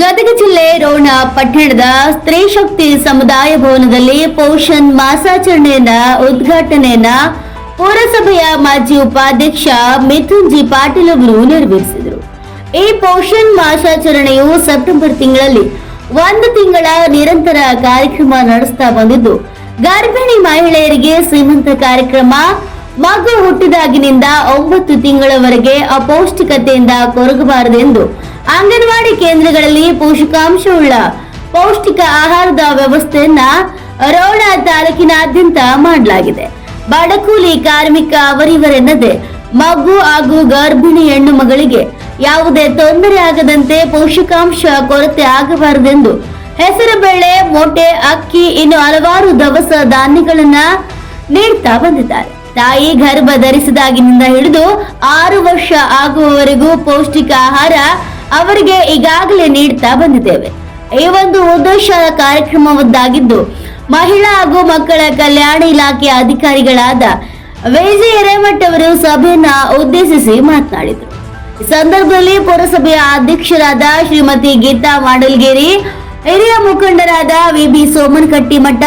ಗದಗ ಜಿಲ್ಲೆ ರೋಣ ಪಟ್ಟಣದ ಸ್ತ್ರೀ ಶಕ್ತಿ ಸಮುದಾಯ ಭವನದಲ್ಲಿ ಪೋಷಣ್ ಮಾಸಾಚರಣೆಯನ್ನ, ಉದ್ಘಾಟನೆಯನ್ನ ಪುರಸಭೆಯ ಮಾಜಿ ಉಪಾಧ್ಯಕ್ಷ ಮಿಥುನ್ ಜಿ ಪಾಟೀಲ್ ಅವರು ನೆರವೇರಿಸಿದರು. ಈ ಪೋಷಣ್ ಮಾಸಾಚರಣೆಯು ಸೆಪ್ಟೆಂಬರ್ ತಿಂಗಳಲ್ಲಿ ಒಂದು ತಿಂಗಳ ನಿರಂತರ ಕಾರ್ಯಕ್ರಮ ನಡೆಸ್ತಾ ಬಂದಿದ್ದು, ಗರ್ಭಿಣಿ ಮಹಿಳೆಯರಿಗೆ ಶ್ರೀಮಂತ ಕಾರ್ಯಕ್ರಮ ಮಗು ಹುಟ್ಟಿದಾಗಿನಿಂದ ಒಂಬತ್ತು ತಿಂಗಳವರೆಗೆ ಅಪೌಷ್ಟಿಕತೆಯಿಂದ ಕೊರಗಬಾರದೆಂದು ಅಂಗನವಾಡಿ ಕೇಂದ್ರಗಳಲ್ಲಿ ಪೋಷಕಾಂಶವುಳ್ಳ ಪೌಷ್ಟಿಕ ಆಹಾರದ ವ್ಯವಸ್ಥೆಯನ್ನ ರೋಣ ತಾಲೂಕಿನಾದ್ಯಂತ ಮಾಡಲಾಗಿದೆ. ಬಡಕೂಲಿ ಕಾರ್ಮಿಕ ಅವರಿವರೆನ್ನದೆ ಮಗು ಹಾಗೂ ಗರ್ಭಿಣಿ ಹೆಣ್ಣು ಮಗಳಿಗೆ ಯಾವುದೇ ತೊಂದರೆ ಆಗದಂತೆ ಪೋಷಕಾಂಶ ಕೊರತೆ ಆಗಬಾರದೆಂದು ಹೆಸರುಬೇಳೆ, ಮೊಟ್ಟೆ, ಅಕ್ಕಿ ಇನ್ನು ಹಲವಾರು ದವಸ ಧಾನ್ಯಗಳನ್ನ ನೀಡ್ತಾ ಬಂದಿದ್ದಾರೆ. ತಾಯಿ ಗರ್ಭ ಧರಿಸಿದಾಗಿನಿಂದ ಹಿಡಿದು ಆರು ವರ್ಷ ಆಗುವವರೆಗೂ ಪೌಷ್ಟಿಕ ಆಹಾರ ಅವರಿಗೆ ಈಗಾಗಲೇ ನೀಡ್ತಾ ಬಂದಿದ್ದೇವೆ. ಈ ಒಂದು ಉದ್ದೇಶ ಕಾರ್ಯಕ್ರಮವದ್ದಾಗಿದ್ದು, ಮಹಿಳಾ ಹಾಗೂ ಮಕ್ಕಳ ಕಲ್ಯಾಣ ಇಲಾಖೆಯ ಅಧಿಕಾರಿಗಳಾದ ವೈಜಿ ಹಿರೇಮಠ್ ಅವರು ಸಭೆಯನ್ನ ಉದ್ದೇಶಿಸಿ ಮಾತನಾಡಿದರು. ಈ ಸಂದರ್ಭದಲ್ಲಿ ಪುರಸಭೆಯ ಅಧ್ಯಕ್ಷರಾದ ಶ್ರೀಮತಿ ಗೀತಾ ಮಾಡಲ್ಗೇರಿ, ಹಿರಿಯ ಮುಖಂಡರಾದ ವಿಬಿ ಬಿ ಕಟ್ಟಿಮಠ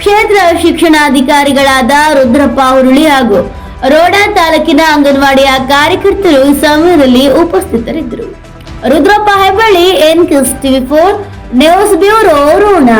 ಕ್ಷೇತ್ರ ಶಿಕ್ಷಣಾಧಿಕಾರಿಗಳಾದ ರುದ್ರಪ್ಪ ಹುರುಳಿ ಹಾಗೂ ರೋಡಾ ತಾಲೂಕಿನ ಅಂಗನವಾಡಿಯ ಕಾರ್ಯಕರ್ತರು ಸಮಯದಲ್ಲಿ ಉಪಸ್ಥಿತರಿದ್ದರು. Rudrappa Hebballi N TV four news bureau Ron